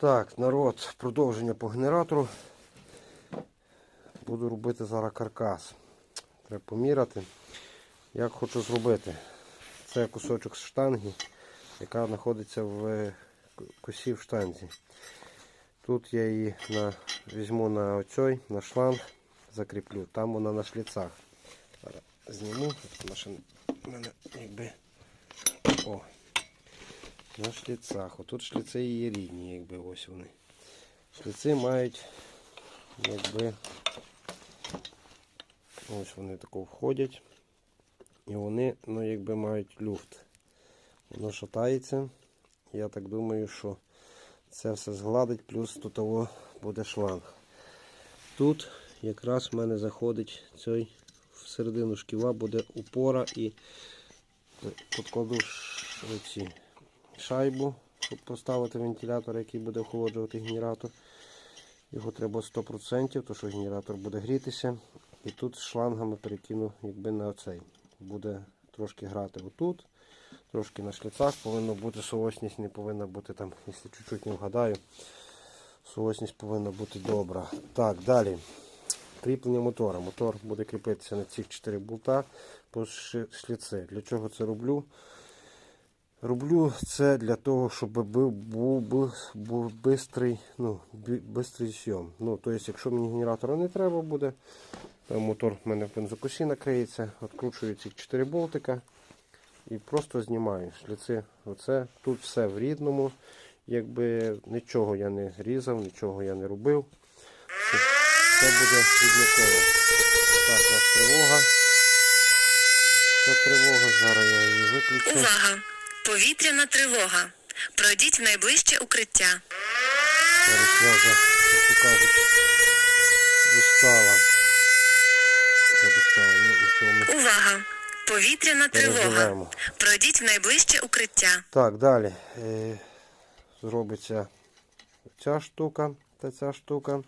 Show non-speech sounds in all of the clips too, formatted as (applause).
Так, народ, продовження по генератору. Буду робити зараз каркас. Треба поміряти. Як хочу зробити. Це кусочок з штанги, яка знаходиться в косі в штанзі. Тут я її на, візьму на оцей, на шланг, закріплю. Там вона на шліцах. Зніму. Машина мене якби. О. На шліцах. Отут шліци її рідні, якби ось вони. Шліци мають, якби. Ось вони тако входять. І вони, ну, якби мають люфт. Воно шатається. Я так думаю, що це все згладить, плюс тут того буде шланг. Тут якраз в мене заходить цей всередину шківа буде упора і підкладу ш- ці шайбу, щоб поставити вентилятор, який буде охолоджувати генератор. Його треба 100%, тому що генератор буде грітися. І тут шлангами перекину якби на оцей. Буде трошки грати отут, трошки на шліцах. Повинно бути соосність, не повинна бути там, якщо чуть-чуть не вгадаю. Соосність повинна бути добра. Так, далі. Кріплення мотора. Мотор буде кріпитися на ці 4 болта по шліці. Для чого це роблю? Роблю це для того, щоб був, був, був, бистрий, ну, бистрий зйом. Ну, тобто, якщо мені генератора не треба буде, то мотор в мене в бензокосі накриється, відкручую ці 4 болтика і просто знімаю шліци. Оце тут все в рідному. Якби нічого я не різав, нічого я не робив. Це, буде рідниково. Так, у нас тривога. Це тривога, зараз я її виключу. Повітряна тривога. Пройдіть в найближче укриття. Зараз я вже, як кажуть, достала. Я достала, ну Увага! Повітряна тривога. переживемо. Пройдіть в найближче укриття. Так, далі. Е, зробиться ця штука та ця штука.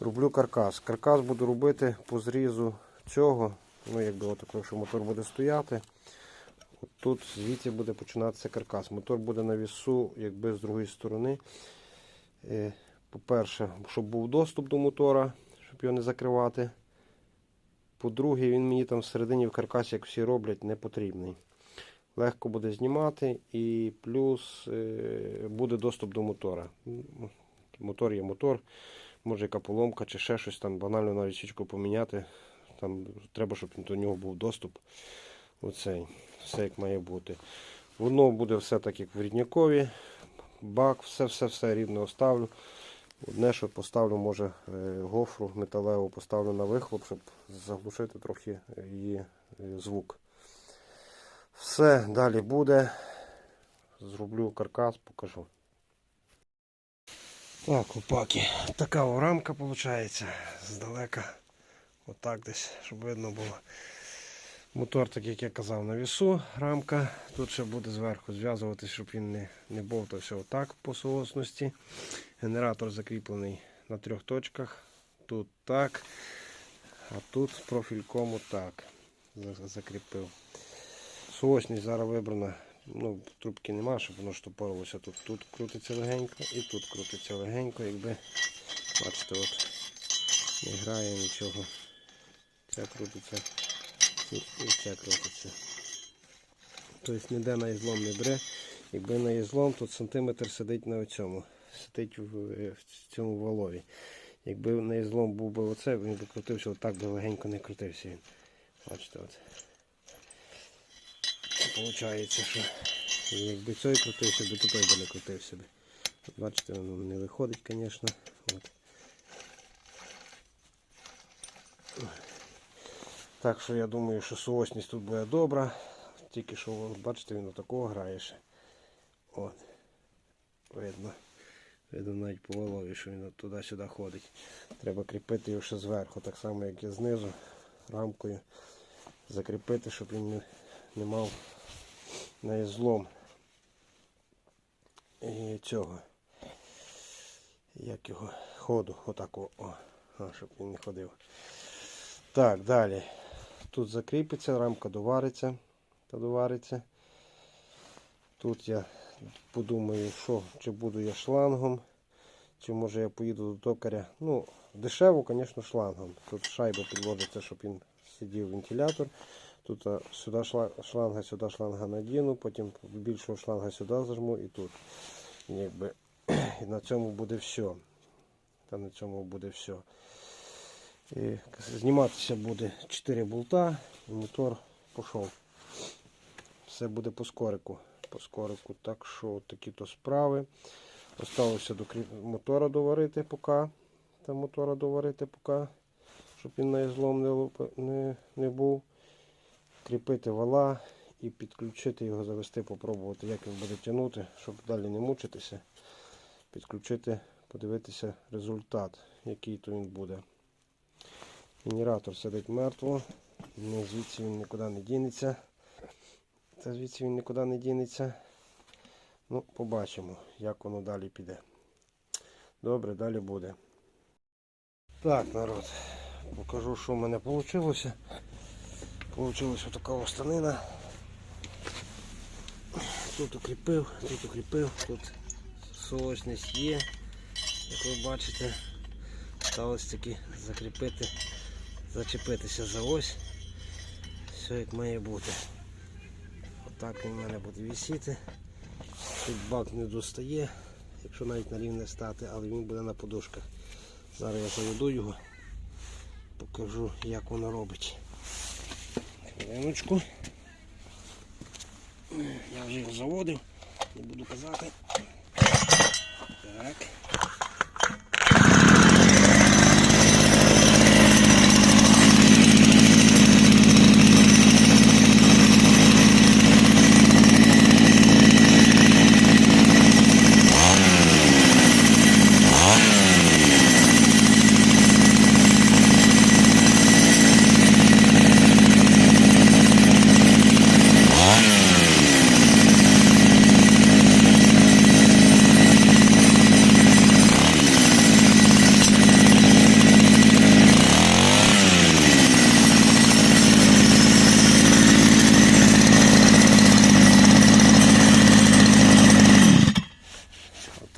Роблю каркас. Каркас буду робити по зрізу цього. Ну, якби отако, що мотор буде стояти. Тут звідси буде починатися каркас. Мотор буде на вісу, якби з другої сторони. Е, По-перше, щоб був доступ до мотора, щоб його не закривати. По-друге, він мені там всередині в каркасі, як всі роблять, не потрібний. Легко буде знімати і плюс е, буде доступ до мотора. Мотор є мотор, може яка поломка чи ще щось там, банально навіть свічку поміняти. Там треба, щоб до нього був доступ. Оцей. Все як має бути. Воно буде все так, як в ріднякові. Бак, все-все-все рівно оставлю. Одне, що поставлю, може, е, гофру металеву поставлю на вихлоп, щоб заглушити трохи її е, звук. Все, далі буде. Зроблю каркас, покажу. Так, опаки. Така рамка виходить. Здалека. Отак десь, щоб видно було. Мотор, так як я казав, на вісу рамка. Тут ще буде зверху зв'язуватись, щоб він не, не бовтався отак по соосності. Генератор закріплений на трьох точках. Тут так. А тут профільком отак. Закріпив. Соосність зараз вибрана. Ну, трубки нема, щоб воно штопорилося. Тут, тут крутиться легенько і тут крутиться легенько, якби бачите, от не грає нічого. Це крутиться і, і це крутиться. Тобто ніде на ізлом не бре. Якби на ізлом, тут сантиметр сидить на цьому. Сидить в, в цьому валові. Якби на ізлом був би оце, він би крутився, отак би легенько не крутився він. Бачите, от. Получається, що якби цей крутився, то той би не крутився. От Бачите, воно не виходить, звісно. Так що я думаю, що соосність тут буде добра. Тільки що, бачите, він отакого грає ще. От. Видно. Видно навіть по голові, що він туди-сюди ходить. Треба кріпити його ще зверху, так само як і знизу, рамкою. Закріпити, щоб він не, не мав на ізлом і цього. Як його ходу, отак о, щоб він не ходив. Так, далі. Тут закріпиться, рамка довариться та довариться. Тут я подумаю, що чи буду я шлангом, чи може я поїду до токаря. Ну, дешево, звісно, шлангом. Тут шайба підводиться, щоб він сидів вентилятор. Тут сюди шланга, сюди шланга надіну, потім більшого шланга сюди зажму і тут. Якби. (clears throat) І на цьому буде все. Та на цьому буде все. І зніматися буде 4 болта і мотор пішов. Все буде по скорику. По скорику. Так що такі то справи. Осталося до мотора доварити поки. Та мотора доварити поки, щоб він на злом не, не, не був. Кріпити вала і підключити його, завести, попробувати, як він буде тягнути, щоб далі не мучитися. Підключити, подивитися результат, який то він буде. Генератор сидить мертво, ну, звідси він нікуди не дінеться. Та звідси він нікуди не дінеться. Ну, побачимо, як воно далі піде. Добре, далі буде. Так, народ, покажу, що в мене вийшло. Получилась така останина. Тут укріпив, тут укріпив, тут соосність є, як ви бачите. Сталося таки закріпити, зачепитися за ось. Все як має бути. Отак він в мене буде висіти. Тут бак не достає, якщо навіть на рівне стати, але він буде на подушках. Зараз я заведу його, покажу як воно робить. Хвилиночку. Я вже його заводив, не буду казати. Так.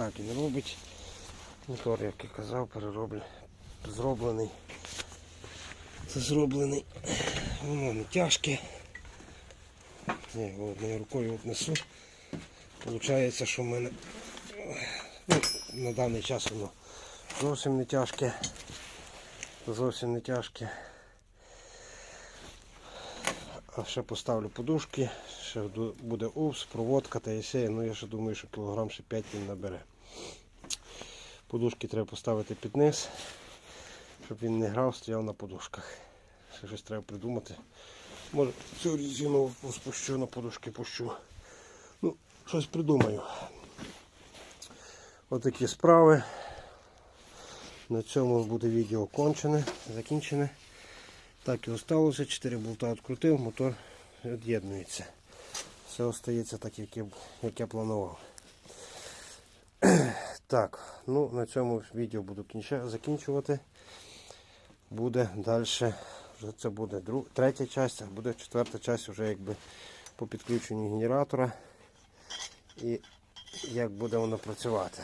Отак він робить. Мотор, як я казав, перероблю. Зроблений. Це зроблений. Воно не тяжке. Я його рукою от несу. Получається, що в мене ну, на даний час воно зовсім не тяжке. Зовсім не тяжке. А ще поставлю подушки, ще буде упс, проводка та єсея. Ну я ще думаю, що кілограм ще 5 він набере. Подушки треба поставити під низ, щоб він не грав, стояв на подушках. Ще щось треба придумати. Може цю резину спущу на подушки пущу. Ну, щось придумаю. Отакі справи. На цьому буде відео кончене, закінчене. Так і осталося. 4 болта відкрутив, мотор від'єднується. Все остається так, як я, як я планував. Так, ну на цьому відео буду закінчувати. Буде далі. Це буде друг, третя частина, а буде четверта частина вже якби по підключенню генератора. І як буде воно працювати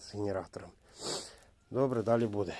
з генератором. Добре, далі буде.